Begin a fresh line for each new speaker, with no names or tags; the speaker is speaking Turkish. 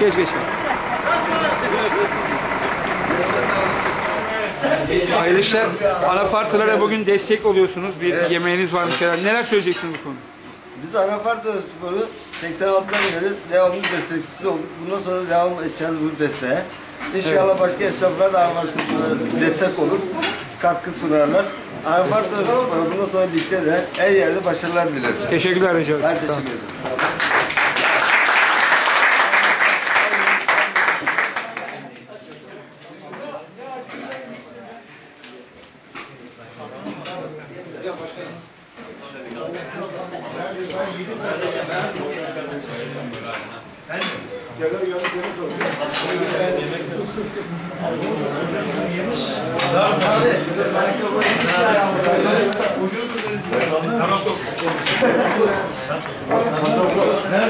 Geç geç. Hayırlı işler. Anafartılara bugün destek oluyorsunuz. Bir yemeğiniz var bir şeyler. Neler söyleyeceksiniz bu konuda?
Biz Anafart Sporu 86'dan beri devamlı destekçisi olduk. Bundan sonra devam edeceğiz bu desteğe. İnşallah başka esnaflar da Anafart Sporu'na destek olur, katkı sunarlar. Anafart Sporu bundan sonra birlikte de her yerde başarılar dilerim.
Teşekkürler Recep. Ben Sağ teşekkür olun.
ederim. Hocam başkanımız. Ben Gelen yarı geri dönüyor. Yemiş. Daha abi. Belki o yemişler. Ucuz ucuz.
Tamam.